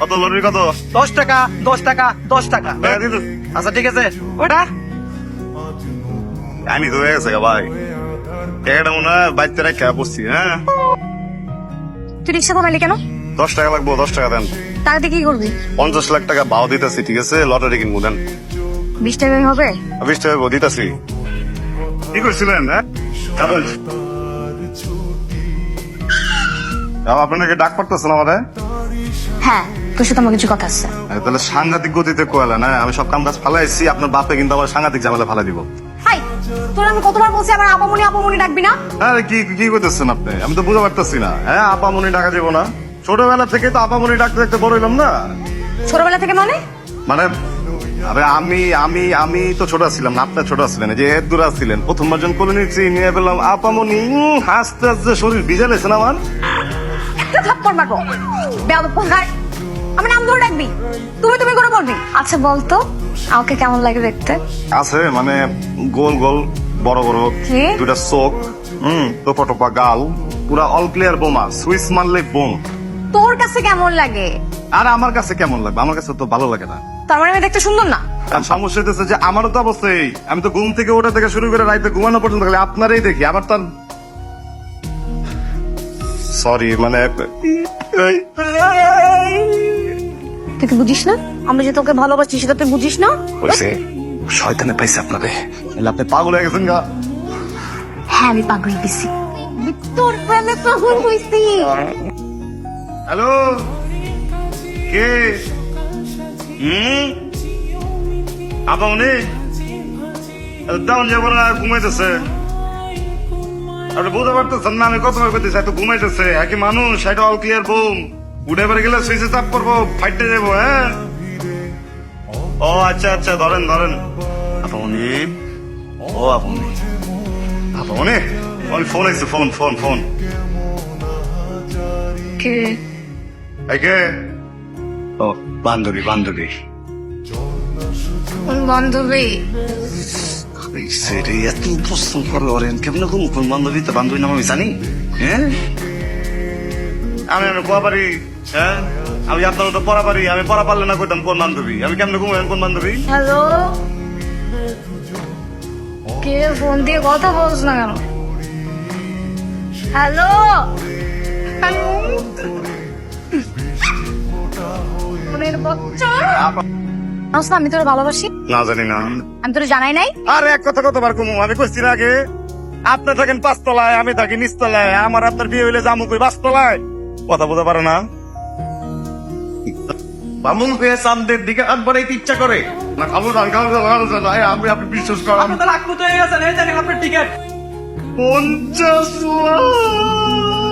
কত লটারি কত? দশ টাকা দশ টাকা দশ টাকা। আচ্ছা ঠিক আছে। ওটা? আমি তো হয়ে গেছে ভাই। টাকাটা মনে হয় বাড়িতে রেখে বসছি হ্যাঁ? তুই রিক্সা থামাইলি কেন? দশ টাকা লাগবো দশ টাকা দেন। দিয়ে কি করবি? পঞ্চাশ লাখ টাকা ভাও দিতেছি ঠিক আছে? লটারি কিনবো দেন। বিশ টাকা হবে? বিশ টাকা দিতেছি। কি করছিলেন হ্যাঁ। আপনাকে ডাক পড়তেছেন আমাদের হ্যাঁ তোর সাথে আমার কিছু কথা আছে। তাহলে সাংঘাতিক গতিতে কোয়ালেন হ্যাঁ আমি সব কাম কাজ ফালাইছি আপনার বাপে কিন্তু আমার সাংঘাতিক ঝামেলা ফালা দিব। হাই তোর আমি কতবার বলছি আমার আপামনি আপামনি ডাকবি না? আরে কি কি করতেছেন আপনি? আমি তো বুঝতে পারতেছি না। হ্যাঁ আপামনি ডাকা যাব না। ছোটবেলা থেকে তো আপামনি ডাকতে ডাকতে বড় হইলাম না। ছোটবেলা থেকে মানে? মানে আরে আমি আমি আমি তো ছোট ছিলাম না আপনার ছোট ছিলেন যে এর দূরা ছিলেন প্রথমবার যখন কোলে নিচ্ছি নিয়ে পেলাম আপামনি হাসতে হাসতে শরীর ভিজে লেছেন আমার। একটা থাপ্পড় মারবো। আমার নাম ধরে ডাকবি তুমি তুমি করে বলবি। আচ্ছা বলতো আমাকে কেমন লাগে দেখতে? আছে মানে গোল গোল বড় বড়? দুটা চোখ হুম টোপা টোপা গাল পুরা অল প্লেয়ার বোমা সুইচ মারলে বোম। তোর কাছে কেমন লাগে? আর আমার কাছে কেমন লাগবে? আমার কাছে তো ভালো লাগে না। তার মানে আমি দেখতে সুন্দর না? সমস্যা হইতেছে যে আমারও তো অবস্থাই আমি তো ঘুম থেকে ওঠা থেকে শুরু করে রাইতে ঘুমানো পর্যন্ত খালি আপনারই দেখি আবার তার সরি মানে তুই কি বুঝিস না? আমি যে তোকে ভালোবাসি সেটা তুই বুঝিস না? হয়েছে শয়তানে পাইছে আপনাদের এলে আপনি পাগল হয়ে গেছেন গা। হ্যাঁ আমি পাগল দিছি তোর ফেলে পাগল হইছি। হ্যালো? কে? হুম? আপা উনি? ডাউন যাব না ঘুমাইতেছে। আপনি বুঝতে পারতেছেন না আমি কত করতেছি এত ঘুমাইতেছে একই মানুষ এটা অল ক্লিয়ার বুম উঠে পরে গেলে সুইচে চাপ করব ফাইটে যাব হ্যাঁ। ও আচ্ছা আচ্ছা ধরেন ধরেন। আপা উনি ও আপা উনি আপা ওই ফোন আছে ফোন ফোন ফোন কে? একে ও বান্ধবী বান্ধবী। বান্ধবী? সেরে এত প্রশ্ন করেন কেমন কোন কোন বান্ধবী তো বান্ধবী নাম আমি জানি? হ্যাঁ? আমি আমি কোয়া পারি হ্যাঁ? আমি আপনার তো পড়া পারি আমি পড়া পারলে না করতাম কোন বান্ধবী? আমি কেমন ঘুমাই কোন বান্ধবী? হ্যালো? কে ফোন দিয়ে কথা বলছ না কেন? হ্যালো? ফোনের বাচ্চা না, আমি তোর ভালোবাসি। না জানি না। আমি তোর জানাই নাই। আর এক কথা কতবার কমু? আমি কইছি না আগে। আপনি থাকেন পাঁচতলায় আমি থাকি নিচতলায়। আমার আপনার বিয়ে হইলে জামু কই পাঁচতলায় কথা বলতে পারে না। বামুন হয়ে চান্দের দিকে হাত বাড়াইতে ইচ্ছা করে। না খাব না খাব না আমি আপনি বিশ্বাস করেন। আপনি তো লাখ মতো হয়ে গেছেন এই জানেন আপনার টিকিট। পঞ্চাশ লাখ।